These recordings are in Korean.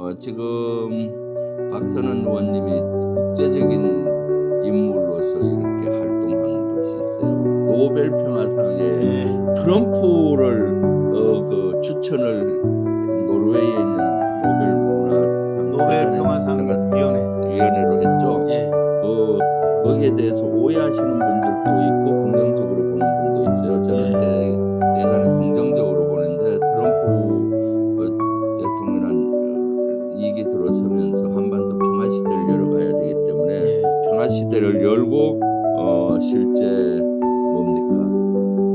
어, 지금 박선원 의원님이 국제적인 인물로서 이렇게 활동하는 것이 있어요. 노벨 평화상에 네. 트럼프를 어, 그 추천을 노르웨이에 있는 노벨 문화상 노벨 평화상 위원회. 위원회로 했죠. 예. 그 거기에 대해서 오해하시는 분들도 있고 긍정적으로 보는 분도 있어요. 저는 네. 시대를 열고 어, 실제 뭡니까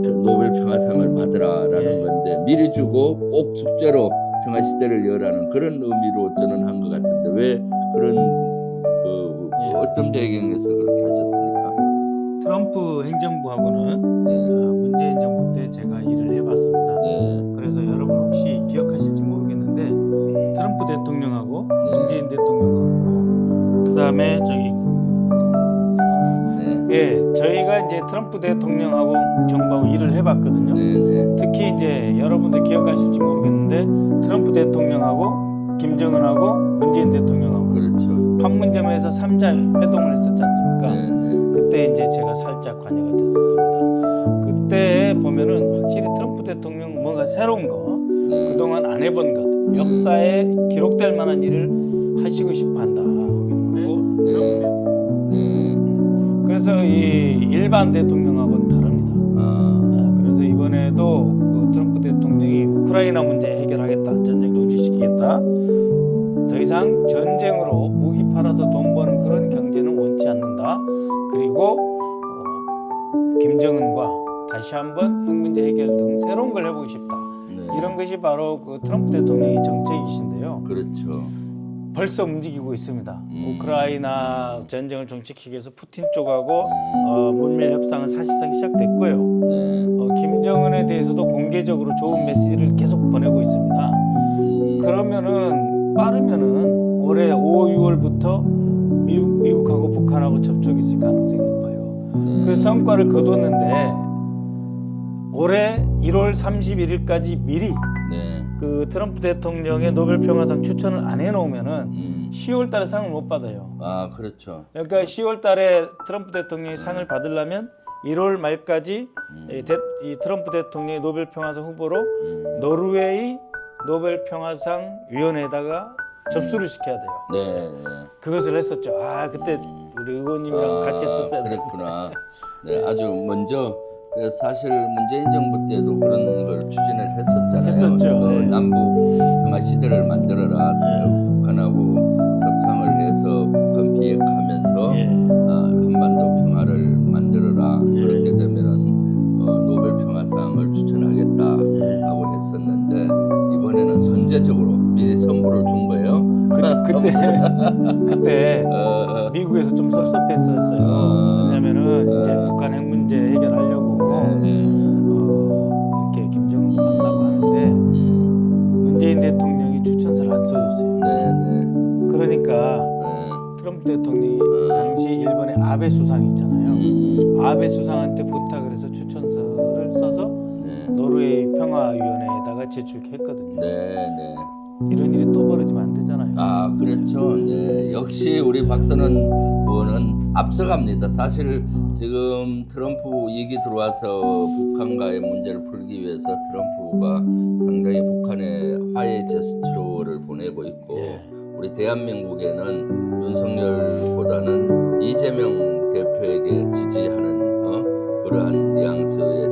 평- 노벨 평화상을 받으라라는 예. 건데 미리 주고 꼭 숙제로 평화 시대를 열라는 그런 의미로 저는 한 것 같은데 왜 그런 그 예. 어떤 배경에서 그렇게 하셨습니까? 트럼프 행정부하고는 네, 어, 문재인 정부 때 제가 일을 해봤습니다. 네, 그래서 여러분 혹시 기억하실지 모르겠는데 트럼프 대통령하고 네. 문재인 대통령하고 그다음에 저기 네, 예 저희가 이제 트럼프 대통령하고 정부하고 일을 해봤거든요. 네, 네, 특히 이제 여러분들 기억하실지 모르겠는데 트럼프 대통령하고 김정은하고 문재인 대통령하고 그렇죠. 판문점에서 삼자 회동을 했었지 않습니까? 네, 네, 그때 이제 제가 살짝 관여가 됐었습니다. 그때 보면은 확실히 트럼프 대통령 뭔가 새로운 거 네, 그동안 안 해본 것 역사에 기록될 만한 일을 하시고 싶어 한다. 그래서 이 일반 대통령하고는 다릅니다. 아, 아, 그래서 이번에도 그 트럼프 대통령이 우크라이나 문제 해결하겠다, 전쟁 종식시키겠다. 더 이상 전쟁으로 무기 팔아서 돈 버는 그런 경제는 원치 않는다. 그리고 어, 김정은과 다시 한번 핵 문제 해결 등 새로운 걸 해보고 싶다. 네, 이런 것이 바로 그 트럼프 대통령의 정책이신데요. 그렇죠. 벌써 움직이고 있습니다. 음. 우크라이나 전쟁을 종식하기 위해서 푸틴 쪽하고 음, 어, 문밀 협상은 사실상 시작됐고요. 네, 어, 김정은에 대해서도 공개적으로 좋은 메시지를 계속 보내고 있습니다. 음, 그러면은 빠르면은 올해 5, 6월부터 미국, 미국하고 북한하고 접촉이 있을 가능성이 높아요. 네, 그래서 성과를 거뒀는데 올해 1월 31일까지 미리 네, 그 트럼프 대통령의 노벨 평화상 추천을 안 해놓으면은 음, 10월 달에 상을 못 받아요. 아, 그렇죠. 그러니까 10월 달에 트럼프 대통령이 상을 받으려면 1월 말까지 음, 이, 대- 이 트럼프 대통령이 노벨 평화상 후보로 음, 노르웨이 노벨 평화상 위원회에다가 접수를 시켜야 돼요. 네, 네. 그것을 했었죠. 아 그때 음. 우리 의원님이랑 같이 했었어야 돼. 그랬구나. 네, 아주 먼저 그 사실 문재인 정부 때도 그런 걸 추진을 했었잖아요. 했었죠. 그 네. 남북 평화 시대를 만들어라. 네. 북한하고 협상을 해서 북한 비핵하면서 예. 아, 한반도 평화를 만들어라. 예. 그렇게 되면은 어, 노벨 평화상을 추천하겠다 예. 하고 했었는데 이번에는 선제적으로 미리 선물을 준 거예요. 그, 그때 그때 어, 어, 미국에서 좀 섭섭했었어요. 문재인 대통령이 추천서를 안 써줬어요. 네, 네, 그러니까 네. 트럼프 대통령이 당시 일본의 아베 수상 있잖아요. 음, 아베 수상한테 부탁을 해서 추천서를 써서 네, 노르웨이 평화위원회에다가 제출했거든요. 네, 네. 이런 일이 또 벌어지면 안 되잖아요. 아, 그렇죠. 네, 역시 우리 박선원 의원은 앞서갑니다. 사실 지금 트럼프 얘기 들어와서 북한과의 문제를 풀기 위해서 트럼프가 상당히 북한에 화해 제스처를 보내고 있고 예. 우리 대한민국에는 윤석열보다는 이재명 대표에게 지지하는 어? 그러한 양서의